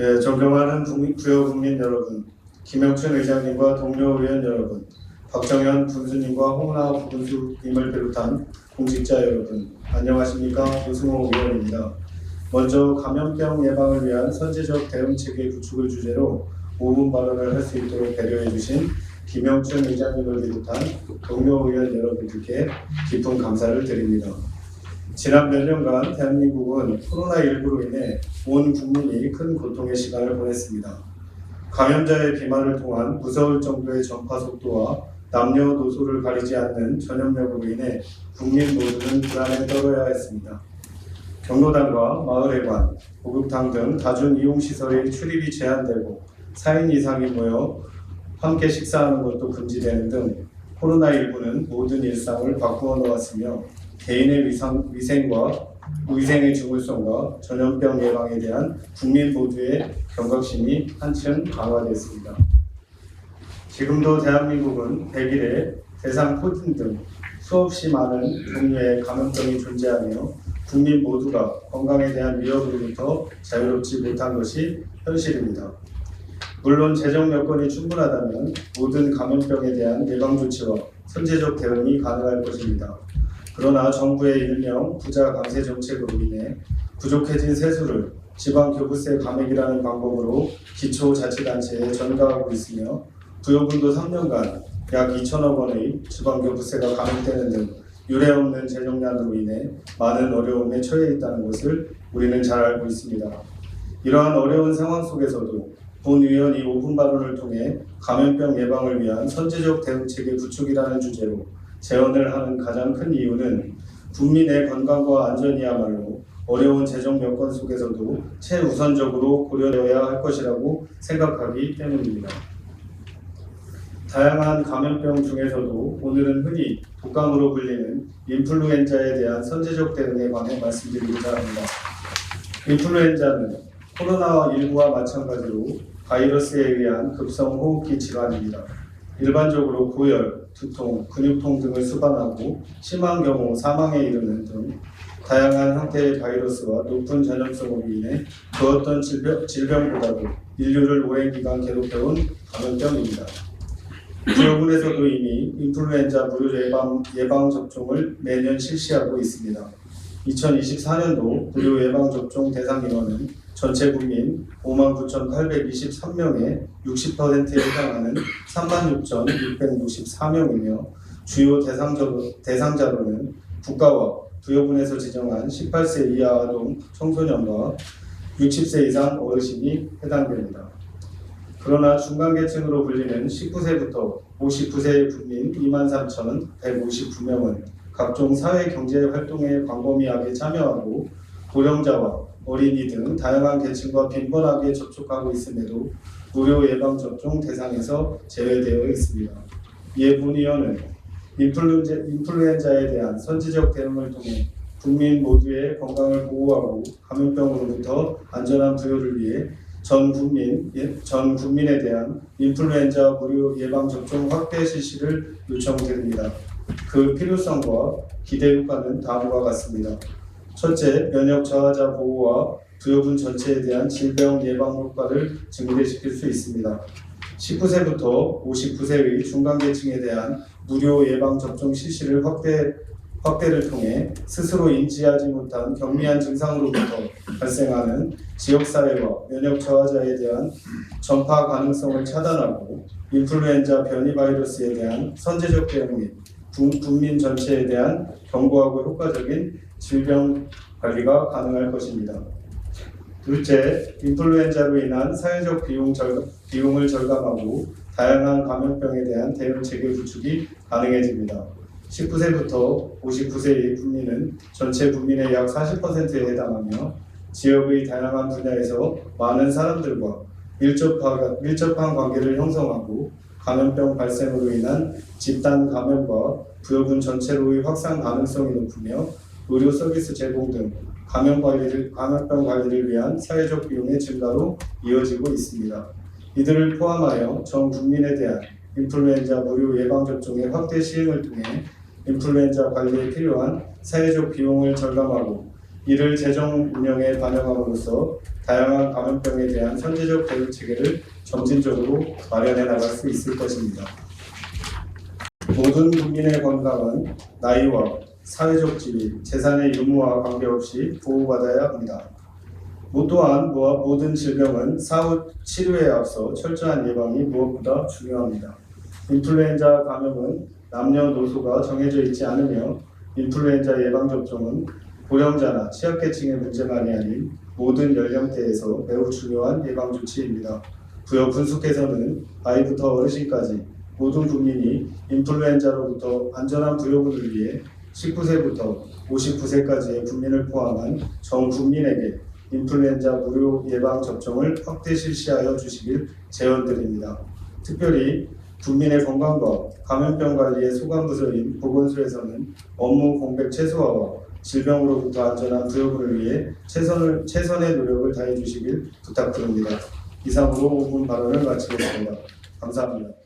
예, 존경하는 부여 국민 여러분, 김영춘 의장님과 동료 의원 여러분, 박정현 군수님과 홍은아 부군수님을 비롯한 공직자 여러분, 안녕하십니까? 오승호 의원입니다. 먼저 감염병 예방을 위한 선제적 대응 체계 구축을 주제로 5분 발언을 할 수 있도록 배려해 주신 김영춘 의장님을 비롯한 동료 의원 여러분들께 깊은 감사를 드립니다. 지난 몇 년간 대한민국은 코로나19로 인해 온 국민이 큰 고통의 시간을 보냈습니다. 감염자의 비말을 통한 무서울 정도의 전파 속도와 남녀노소를 가리지 않는 전염력으로 인해 국민 모두는 불안에 떨어야 했습니다. 경로당과 마을회관, 목욕탕 등 다중 이용시설의 출입이 제한되고 4인 이상이 모여 함께 식사하는 것도 금지되는 등 코로나19는 모든 일상을 바꾸어 놓았으며 개인의 위상, 위생과 위생의 중요성과 전염병 예방에 대한 국민 모두의 경각심이 한층 강화됐습니다. 지금도 대한민국은 100일에 대상 포진 등 수없이 많은 종류의 감염병이 존재하며 국민 모두가 건강에 대한 위협으로부터 자유롭지 못한 것이 현실입니다. 물론 재정 여건이 충분하다면 모든 감염병에 대한 예방 조치와 선제적 대응이 가능할 것입니다. 그러나 정부의 일명 부자 강세 정책으로 인해 부족해진 세수를 지방 교부세 감액이라는 방법으로 기초자치단체에 전가하고 있으며 부여분도 3년간 약 2천억 원의 지방 교부세가 감액되는 등 유례없는 재정난으로 인해 많은 어려움에 처해 있다는 것을 우리는 잘 알고 있습니다. 이러한 어려운 상황 속에서도 본 의원이 5분 발언을 통해 감염병 예방을 위한 선제적 대응체계 구축이라는 주제로 제언을 하는 가장 큰 이유는 국민의 건강과 안전이야말로 어려운 재정 여건 속에서도 최우선적으로 고려되어야 할 것이라고 생각하기 때문입니다. 다양한 감염병 중에서도 오늘은 흔히 독감으로 불리는 인플루엔자에 대한 선제적 대응에 관해 말씀드리고자 합니다. 인플루엔자는 코로나19와 마찬가지로 바이러스에 의한 급성 호흡기 질환입니다. 일반적으로 고열, 두통, 근육통 등을 수반하고 심한 경우 사망에 이르는 등 다양한 형태의 바이러스와 높은 전염성으로 인해 그 어떤 질병, 질병보다도 인류를 오랜 기간 괴롭혀온 감염병입니다. 지역군에서도 이미 인플루엔자 무료 예방, 예방 접종을 매년 실시하고 있습니다. 2024년도 무료 예방 접종 대상 인원은 전체 국민 59,823명의 60%에 해당하는 36,664명이며 주요 대상자로, 대상자로는 국가와 부여군에서 지정한 18세 이하 아동 청소년과 60세 이상 어르신이 해당됩니다. 그러나 중간계층으로 불리는 19세부터 59세의 국민 23,159명은 각종 사회 경제 활동에 광범위하게 참여하고 고령자와 어린이 등 다양한 계층과 빈번하게 접촉하고 있음에도 무료 예방 접종 대상에서 제외되어 있습니다. 의원은 인플루엔자, 인플루엔자 에 대한 선제적 대응을 통해 국민 모두의 건강을 보호하고 감염병으로부터 안전한 부여를 위해 전 국민 예, 전 국민에 대한 인플루엔자 무료 예방 접종 확대 실시를 요청드립니다. 그 필요성과 기대 효과는 다음과 같습니다. 첫째, 면역 저하자 보호와 부여분 전체에 대한 질병 예방 효과를 증대시킬 수 있습니다. 19세부터 59세의 중간계층에 대한 무료 예방 접종 실시를 확대 확대를 통해 스스로 인지하지 못한 경미한 증상으로부터 발생하는 지역사회와 면역 저하자에 대한 전파 가능성을 차단하고 인플루엔자 변이 바이러스에 대한 선제적 대응 및 국- 국민 전체에 대한 견고하고 효과적인 질병 관리가 가능할 것입니다. 둘째, 인플루엔자로 인한 사회적 비용 절, 비용을 절감하고 다양한 감염병에 대한 대응 체계 구축이 가능해집니다. 19세부터 59세의 국민은 전체 국민의 약 40%에 해당하며 지역의 다양한 분야에서 많은 사람들과 밀접한 관계를 형성하고 감염병 발생으로 인한 집단 감염과 부여군 전체로의 확산 가능성이 높으며 의료 서비스 제공 등 감염 관리를, 감염병 관리를 위한 사회적 비용의 증가로 이어지고 있습니다. 이들을 포함하여 전 국민에 대한 인플루엔자 무료 예방 접종의 확대 시행을 통해 인플루엔자 관리에 필요한 사회적 비용을 절감하고 이를 재정 운영에 반영함으로써 다양한 감염병에 대한 선제적 대응 체계를 점진적으로 마련해 나갈 수 있을 것입니다. 모든 국민의 건강은 나이와 사회적 지위, 재산의 유무와 관계없이 보호받아야 합니다. 뭐 또한 뭐- 모든 질병은 사후 치료에 앞서 철저한 예방이 무엇보다 중요합니다. 인플루엔자 감염은 남녀노소가 정해져 있지 않으며 인플루엔자 예방 접종은 고령자나 취약계층의 문제만이 아닌 모든 연령대에서 매우 중요한 예방 조치입니다. 부여 분수께서는 아이부터 어르신까지 모든 국민이 인플루엔자로부터 안전한 부여군을 위해 19세부터 59세까지의 국민을 포함한 전 국민에게 인플루엔자 무료 예방 접종을 확대 실시하여 주시길 제언드립니다. 특별히 국민의 건강과 감염병 관리의 소관 부서인 보건소에서는 업무 공백 최소화와 질병으로부터 안전한 부여군을 위해 최선을, 최선의 노력을 다해 주시길 부탁드립니다. 이상으로 5분 발언을 마치겠습니다. 감사합니다.